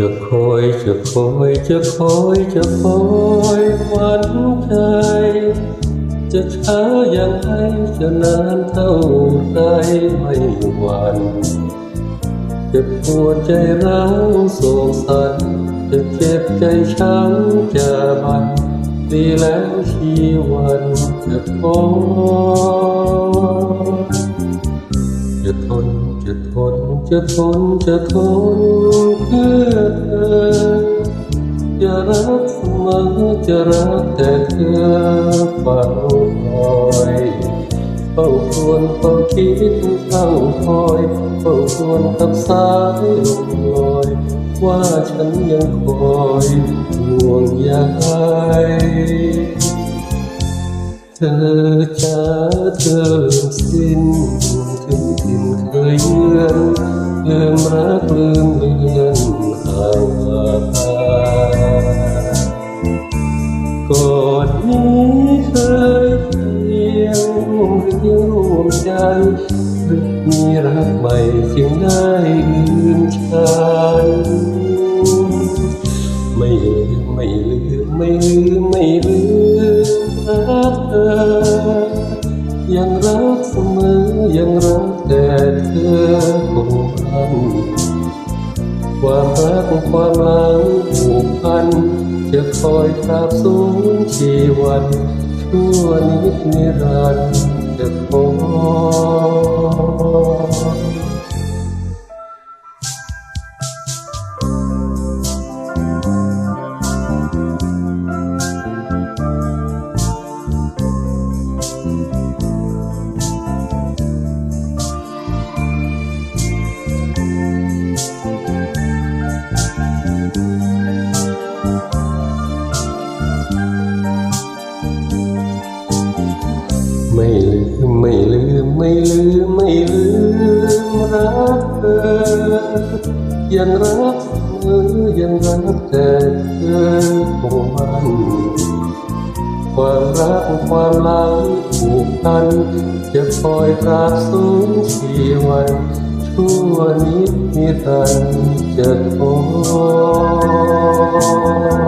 จะคอยจะคอยจะคอยจะคอยวันใจ จะช้าอย่างไรจะนานเท่าไรไม่หวั่นจะปวดใจร้าวโศกสันจะเจ็บใจช้ำจะบัน ดีแล้วชีวันจะทนจะทนจะทนจะทนจะทนเพื่อเธอจะรักเสมอจะรักแต่เธอเฝ้าคอยเฝ้าควรเฝ้าคิดเฝ้าคอยเฝ้าควรกับสายลมลอย ว่าฉันยังคอยห่วงใยเธอจะเธอลืมสิ้นถึงถิ่นเคยเยือนลืมรักลืมเลือนห่างหาก่อนนี้ ใจหรือมีรักใหม่จึงได้ลืมฉันไม่ลืมไม่ลืมไม่ลืมไม่ลืมรักเธอยังรักเสมอยังรักแต่เธอคงพันความรักความหลังผูกพัน จะคอยตราบสูญชีวันชั่วนิดนิรันดร์จะคอ ย ลืมไม่ลืมไม่ลืมไม่ลืมรักเธอยังรักเสมอยังรักแต่เธอคงมันความรักความหลังผูกพันจะคอยตราบสูญชีวันชั่วนิดนิรันจะทน